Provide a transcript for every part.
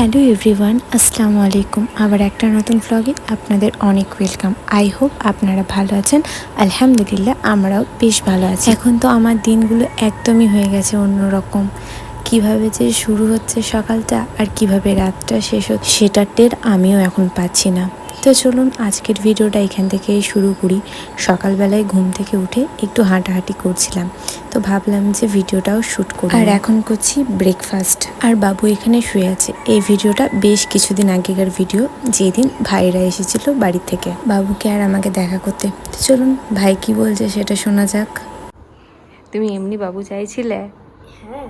Hello everyone, আসসালামু আলাইকুম। আবার একটা নতুন ভ্লগে আপনাদের অনেক ওয়েলকাম আই হোপ আপনারা ভালো আছেন। আলহামদুলিল্লাহ, আমরাও বেশ ভালো আছি। এখন তো আমার দিনগুলো একদমই হয়ে গেছে অন্যরকম। কীভাবে যে শুরু হচ্ছে সকালটা আর কীভাবে রাতটা শেষ হচ্ছে, সেটা টের আমিও এখন পাচ্ছি না। তো চলুন আজকের ভিডিওটা এখান থেকেই শুরু করি। সকালবেলায় ঘুম থেকে উঠে একটু হাঁটাহাঁটি করছিলাম তো ভাবলাম যে ভিডিওটাও শ্যুট করি। আর এখন করছি ব্রেকফাস্ট আর বাবু এখানে শুয়ে আছে। এই ভিডিওটা বেশ কিছুদিন আগেকার ভিডিও যেদিন ভাইরা এসেছিল বাড়ি থেকে। বাবুকে আর আমাকে দেখা করতে। তো চলুন ভাই কি বলছে সেটা শোনা যাক। তুমি এমনি বাবু চাইছিলে? হ্যাঁ।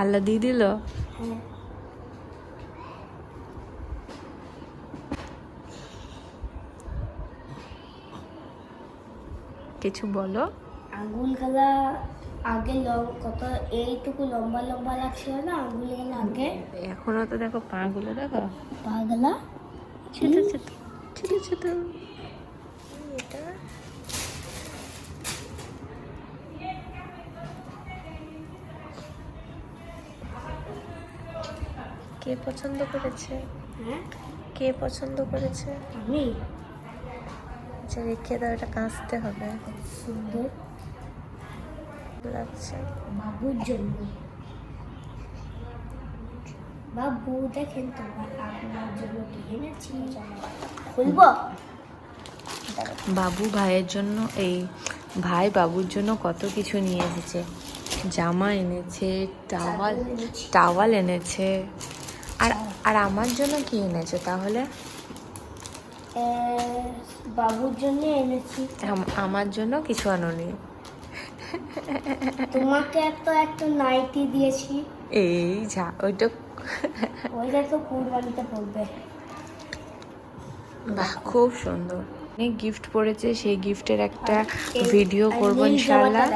আল্লাহ দিয়ে দিল? হ্যাঁ। কিছু বলো। আঙ্গুল খেলা আগে কত এইটুকু লম্বা লম্বা লাগছিল না আঙ্গুল গেলা আগে? এখনও তো দেখো পাগুলো দেখো। পাগলা ছোট ছোট ছোট ছোট। এটা? কে পছন্দ করেছে? হ্যাঁ? কে পছন্দ করেছে? আমি? আচ্ছা রেখে দাও এটা কাঁচতে হবে। সুন্দর। লাগছে। বাবুর জন্য। বাবু দেখেন তো আপনার জন্য কি এনেছি। খুলবো? বাবু ভাইয়ের জন্য এই ভাই বাবুর জন্য কত কিছু নিয়ে এসেছে। জামা এনেছে টাওয়াল টাওয়াল এনেছে। আর আর আমার জন্য কি এনেছে তাহলে? বাবুর জন্য এনেছি। আমার জন্য কিছু আনোনি। তোমাকে তো একটা নাইটি দিয়েছি। এই যা ওইটা। ওইটা তো কুরবানিতে পড়বে। বাহ খুব সুন্দর। গিফট পড়েছে সেই গিফটের একটা ভিডিও করব ইনশাল্লাহ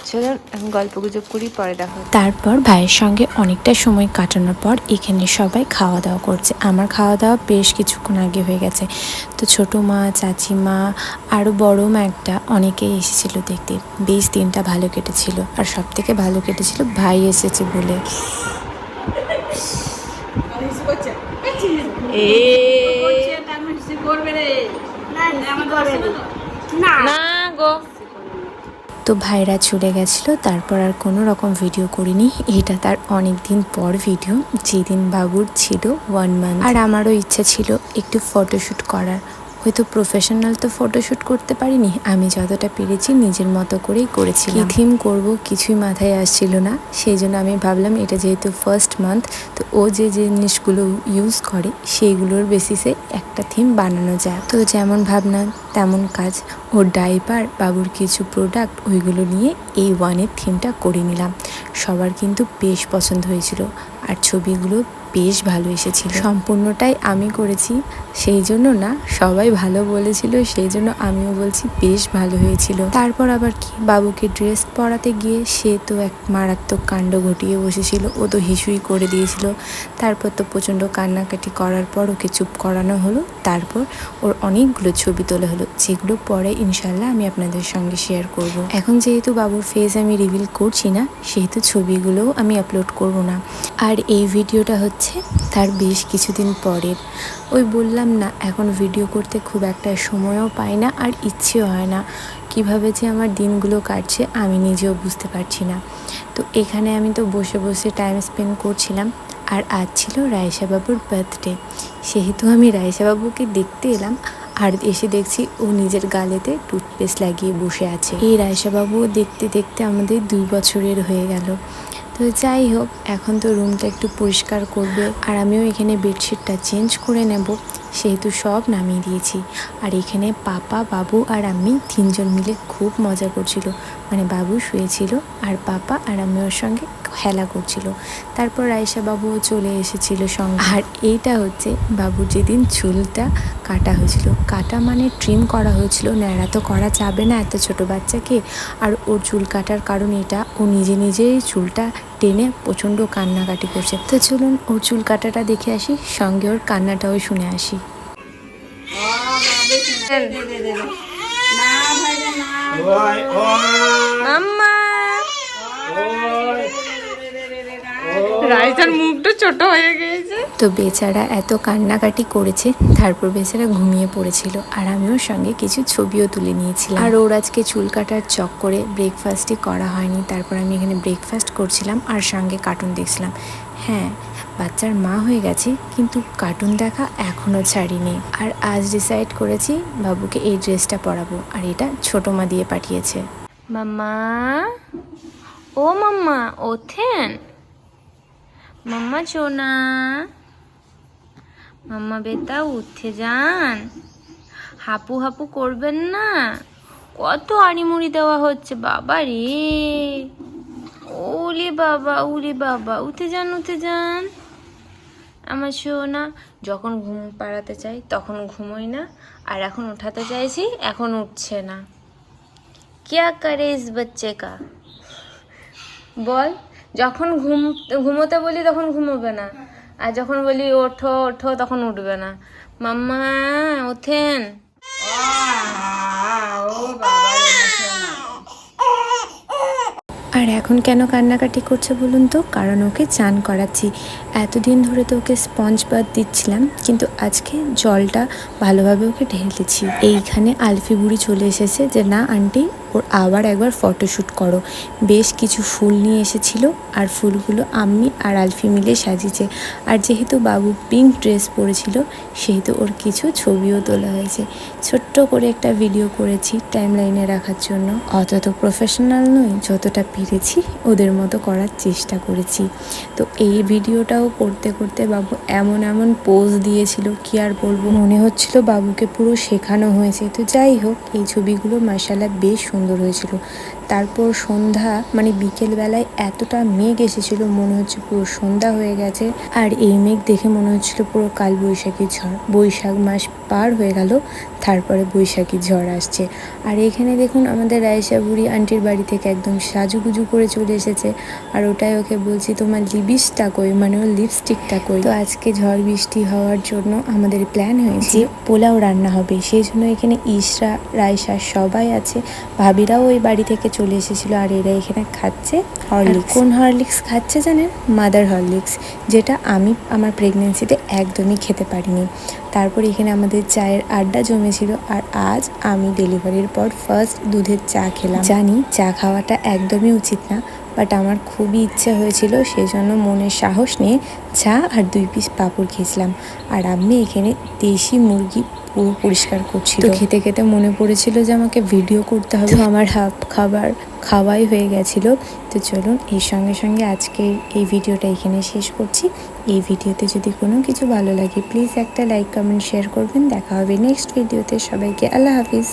দেখো। এখন গল্প গুজব করি পরে দেখো তারপর ভাইয়ের সঙ্গে অনেকটা সময় কাটানোর পর এখানে সবাই খাওয়া দাওয়া করছে। আমার খাওয়া দাওয়া বেশ কিছুক্ষণ আগে হয়ে গেছে। তো ছোটো মা চাচিমা আরও বড় মা একটা অনেকেই এসেছিল দেখতে। বেশ দিনটা ভালো কেটেছিল। আর সব থেকে ভালো কেটেছিল ভাই এসেছে বলে। না না গো। তো ভাইরা চলে গেছিল, তারপর আর কোনো রকম ভিডিও করিনি। এটা তার অনেক দিন পর ভিডিও যেদিন বাবুর ছিল ওয়ান মান্থ আর আমারও ইচ্ছা ছিল একটু ফটোশ্যুট করার। হয়তো প্রফেশনাল তো ফটোশ্যুট করতে পারিনি। আমি যতটা পেরেছি নিজের মতো করেই করেছি কি থিম করব কিছুই মাথায় আসছিল না। সেই জন্য আমি ভাবলাম এটা যেহেতু ফার্স্ট মান্থ তো ও যে জিনিসগুলো ইউজ করে, সেইগুলোর বেসিসে একটা থিম বানানো যায়। তো যেমন ভাবনা, তেমন কাজ। ওর ডাইপার বাবুর কিছু প্রোডাক্ট ওইগুলো নিয়ে এই ওয়ানের থিমটা করে নিলাম। সবার কিন্তু বেশ পছন্দ হয়েছিল। আর ছবিগুলো বেশ ভালো এসেছিল। সম্পূর্ণটাই আমি করেছি, সেই জন্য না, সবাই ভালো বলেছিল, সেই জন্য আমিও বলছি বেশ ভালো হয়েছিল। তারপর আবার কি, বাবুকে ড্রেস পরাতে গিয়ে সে তো এক মারাত্মক কাণ্ড ঘটিয়ে বসেছিল, ও তো হিসুই করে দিয়েছিল। তারপর তো প্রচণ্ড কান্নাকাটি করার পর ওকে চুপ করানো হলো। তারপর ওর অনেকগুলো ছবি তোলা হলো, যেগুলো পরে ইনশাল্লাহ আমি আপনাদের সঙ্গে শেয়ার করব। এখন যেহেতু বাবুর ফেস আমি রিভিল করছি না, সেহেতু ছবিগুলোও আমি আপলোড করব না। আর এই ভিডিওটা হচ্ছে তার বেশ কিছুদিন পরের। ওই বললাম না, এখন ভিডিও করতে খুব একটা সময়ও পাই না আর ইচ্ছেও হয় না। কীভাবে যে আমার দিনগুলো কাটছে আমি নিজেও বুঝতে পারছি না। তো এখানে আমি তো বসে বসে টাইম স্পেন্ড করছিলাম, আর আজ ছিল রায়সা বাবুর বার্থডে সেহেতু আমি রায়সা বাবুকে দেখতে এলাম আর এসে দেখছি ও নিজের গালেতে টুথপেস্ট লাগিয়ে বসে আছে। এই রায়সাবাবুও দেখতে দেখতে আমাদের দুই বছরের হয়ে গেল। তো যাই হোক, এখন তো রুমটা একটু পরিষ্কার করবে আর আমিও এখানে বেডশিটটা চেঞ্জ করে নেব। সেহেতু সব নামিয়ে দিয়েছি। আর এখানে পাপা, বাবু আর আমি তিনজন মিলে খুব মজা করছিল। মানে বাবু শুয়েছিল আর পাপা আর আমি ওর সঙ্গে খেলা করছিল। তারপর রাইসা বাবুও চলে এসেছিল সঙ্গে। আর এইটা হচ্ছে বাবুর যেদিন চুলটা কাটা হয়েছিল। কাটা মানে ট্রিম করা হয়েছিল। ন্যাড়া তো করা যাবে না এত ছোট বাচ্চাকে। আর ওর চুল কাটার কারণ এটা ও নিজে নিজেই চুলটা টেনে প্রচণ্ড কান্নাকাটি করছে। তো চলুন ওর চুল কাটাটা দেখে আসি সঙ্গে ওর কান্নাটাও শুনে আসি। মাম্মা ওই। রাইসার মুখটা ছোট হয়ে গিয়েছে। তো বেচারা এত কান্নাকাটি করেছে তারপর বেচারা ঘুমিয়ে পড়েছিল আর আমি ওর সঙ্গে কিছু ছবিও তুলে নিয়েছিলাম। আর ওর আজকে চুল কাটার চক করে ব্রেকফাস্টই করা হয়নি তারপর আমি এখানে ব্রেকফাস্ট করছিলাম আর সঙ্গে কার্টুন দেখছিলাম। হ্যাঁ বাচ্চার মা হয়ে গেছে কিন্তু কার্টুন দেখা এখনও ছাড়িনি। আর আজ ডিসাইড করেছি বাবুকে এই ড্রেসটা পরাবো আর এটা ছোটো মা দিয়ে পাঠিয়েছে। মাম্মা? ও মাম্মা ওঠেন। মাম্মা চোনা মাম্মা বেটা উঠে যান হাপু হাপু করবেন না কত আড়িমুড়ি দেওয়া হচ্ছে বাবা রে ওলি বাবা উলি বাবা উঠে যান উঠে যান আমার সোনা যখন ঘুম পাড়াতে চাই তখন ঘুমোই না আর এখন উঠাতে চাইছি এখন উঠছে না क्या करे इस बच्चे का বল যখন ঘুম, ঘুমোতে বলি তখন ঘুমোবে না। আর যখন বলি ওঠো ওঠো, তখন উঠবে না। মাম্মা, ওঠেন। আর এখন কেন কান্নাকাটি করছে বলুন তো? কারণ ওকে চান করাচ্ছি। এতদিন ধরে তো ওকে স্পঞ্জ বাদ দিচ্ছিলাম, কিন্তু আজকে জলটা ভালোভাবে ওকে ঢেলেছি এইখানে আলফি বুড়ি চলে এসেছে যে, না আন্টি, ওর আবার একবার ফটোশ্যুট করো। বেশ কিছু ফুল নিয়ে এসেছিল, আর ফুলগুলো আমি আর আলফি মিলে সাজিয়েছে। আর যেহেতু বাবু পিঙ্ক ড্রেস পরেছিল, সেহেতু ওর কিছু ছবিও তোলা হয়েছে। ছোট্ট করে একটা ভিডিও করেছি টাইম লাইনে রাখার জন্য। অত তো প্রফেশনাল নই, যতটা পেরেছি ওদের মতো করার চেষ্টা করেছি। তো এই ভিডিওটাও করতে করতে বাবু এমন এমন পোজ দিয়েছিল, কি আর বলব? মনে হচ্ছিল বাবুকে পুরো শেখানো হয়েছে। তো যাই হোক, এই ছবিগুলো মার্শাল্লাহ বেশ সুন্দর হয়েছিল। তারপর সন্ধ্যা মানে বিকেল বেলায় এতটা মেঘ এসেছিল, মনে হচ্ছে পুরো সন্ধ্যা হয়ে গেছে। আর এই মেঘ দেখে মনে হচ্ছিল পুরো কাল বৈশাখী ঝড়। বৈশাখ মাস পার হয়ে গেল, তারপরে বৈশাখী ঝড় আসছে। আর এখানে দেখুন, আমাদের রায়সা বুড়ি আন্টির বাড়ি থেকে একদম সাজুগুজু করে চলে এসেছে। আর ওটাই ওকে বলছি, তোমার লিপস্টিকটা কই? মানে ওর লিপস্টিকটা কই? তো আজকে ঝড় বৃষ্টি হওয়ার জন্য আমাদের প্ল্যান হয়েছে পোলাও রান্না হবে। সেই জন্য এখানে ইসরা রায়সা সবাই আছে। ভাবিরাও ওই বাড়ি থেকে চলে এসেছিল আর এরা এখানে খাচ্ছে হরলিক্স। কোন হরলিক্স খাচ্ছে জানেন? মাদার হরলিক্স যেটা আমি আমার প্রেগনেন্সিতে একদমই খেতে পারিনি। তারপর এখানে আমাদের চায়ের আড্ডা জমেছিল আর আজ আমি ডেলিভারির পর ফার্স্ট দুধের চা খেলাম। জানি চা খাওয়াটা একদমই উচিত না বাট আমার খুবই ইচ্ছে হয়েছিল সেই জন্য মনের সাহস নিয়ে চা আর দুই পিস পাঁপড় খেয়েছিলাম। আর আমি এখানে দেশি মুরগি পুরো পরিষ্কার করছিল। খেতে খেতে মনে পড়েছিল যে আমাকে ভিডিও করতে হবে। আমার হাফ খাবার খাওয়াই হয়ে গেছিল। তো চলুন এই সঙ্গে সঙ্গে আজকে এই ভিডিওটা এখানে শেষ করছি। এই ভিডিওতে যদি কোনো কিছু ভালো লাগে প্লিজ একটা লাইক কমেন্ট শেয়ার করবেন। দেখা হবে নেক্সট ভিডিওতে সবাইকে আল্লাহ হাফিজ।